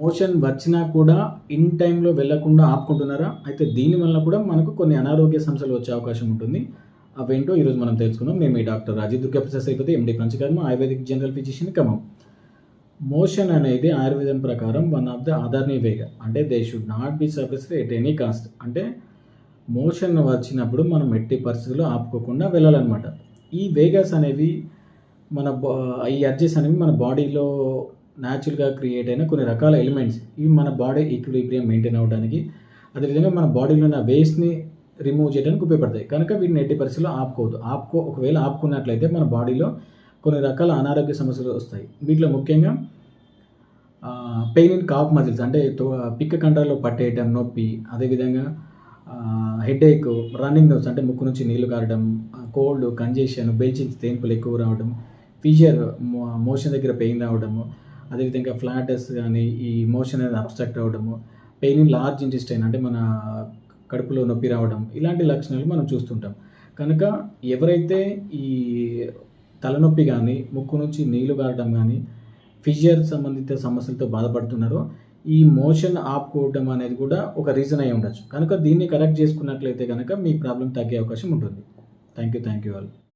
Motion వచ్చినా కూడా in టైంలో వెళ్ళకుండా ఆపుకుంటున్నారా? అయితే దీనివల్ల కూడా మనకు కొన్ని అనారోగ్య సమస్యలు వచ్చే అవకాశం ఉంటుంది. అవేంటో ఈరోజు మనం తెలుసుకుందాం. నేను మీ doctor Rajeev Durgaprasad Sripathi MD Panchakarma ayurvedic general physician Khammam motion అనేది ఆయుర్వేదం ప్రకారం వన్ ఆఫ్ ద ఆధార్ని వేగ. అంటే they should not be suppressed at any cost అంటే మోషన్ వచ్చినప్పుడు మనం ఎట్టి పరిస్థితుల్లో ఆపుకోకుండా వెళ్ళాలన్నమాట. ఈ వేగాస్ అనేవి మన బా ఈ అర్జెస్ అనేవి మన బాడీలో న్యాచురల్గా క్రియేట్ అయిన కొన్ని రకాల ఎలిమెంట్స్ ఇవి మన బాడీ ఈక్విలిబ్రియం మెయింటైన్ అవ్వడానికి అదేవిధంగా మన బాడీలో ఉన్న వేస్ట్ని రిమూవ్ చేయడానికి ఉపయోగపడతాయి. కనుక వీటిని ఎట్టి పరిస్థితుల్లో ఆపుకోవద్దు. ఆపుకో ఒకవేళ ఆపుకున్నట్లయితే మన బాడీలో కొన్ని రకాల అనారోగ్య సమస్యలు వస్తాయి. వీటిలో ముఖ్యంగా పెయిన్ ఇన్ కాప్ మజిల్స్ అంటే తో- పిక్క కండరాల్లో పట్టేయటం నొప్పి అదేవిధంగా హెడేక్ రన్నింగ్ నోస్ అంటే ముక్కు నుంచి నీళ్ళు కారడం కోల్డ్ కంజెషన్ బెల్చింగ్స్ తేన్పులు ఎక్కువ రావడం ఫీజర్ మోషన్ దగ్గర పెయిన్ రావడము అదేవిధంగా ఫ్లాటస్ కానీ ఈ మోషన్ అనేది అబ్స్ట్రక్ట్ అవ్వడము పెయిన్ ఇన్ లార్జ్ ఇంటెస్టైన్ అంటే మన కడుపులో నొప్పి రావడం ఇలాంటి లక్షణాలు మనం చూస్తుంటాం. కనుక ఎవరైతే ఈ తలనొప్పి కానీ ముక్కు నుంచి నీళ్ళు కారడం కానీ ఫిజియర్ సంబంధిత సమస్యలతో బాధపడుతున్నారో ఈ మోషన్ ఆపుకోవడం అనేది కూడా ఒక రీజన్ అయి ఉండొచ్చు. కనుక దీన్ని కరెక్ట్ చేసుకున్నట్లయితే కనుక మీ ప్రాబ్లం తగ్గే అవకాశం ఉంటుంది. Thank you thank you all